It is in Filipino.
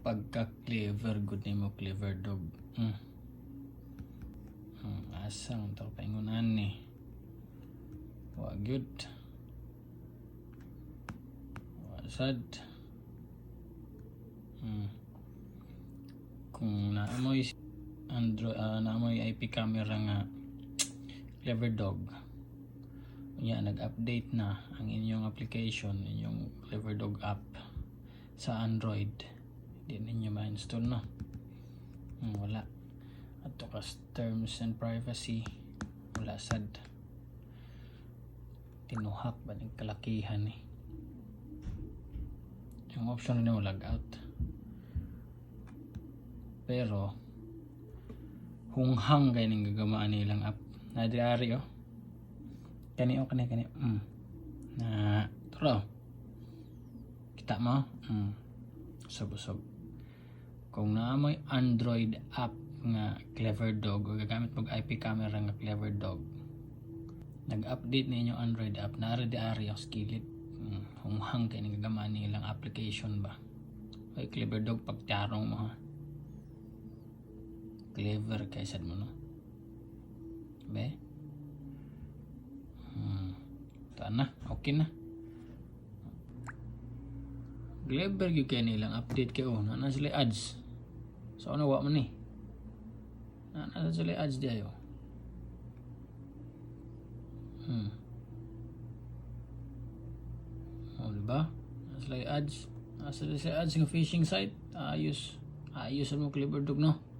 pagka-clever good nimo clever dog. Mm. Hmm, asang to paingunan ni. Wa good. Wa sad. Hmm. Kung naamoy Android uh, naamoy IP camera nga clever dog. Unya nag-update na ang inyong application, inyong clever dog app sa Android. Hindi ninyo ma-install no. Hmm, wala. At to terms and privacy wala sad. Tinuhak ba ng kalakihan eh. Yung option na log out. Pero hunghang kay ning gagamaan nilang app. Na diary oh. Kani oh kani kani. Mm. Na turo. Kita mo? Mm. Usog-usog. Kung naamoy Android app nga Clever Dog o gagamit mo IP camera nga Clever Dog nag-update na inyong Android app na di ari ang skillet. Mm, hunghang kay nagagamaan nilang application ba? Ay Clever Dog pagtarong mo ha? Clever kaysa mo no? Be? Hmm. ito na okay na clever gyud kay nilang update kay oh na sila ads? So ano wa man ni na na sila ads di ayo? Hmm. Oh diba nasa sila ads? Nasa sila ads ng phishing site? Ayos. Ayos mo clever dog no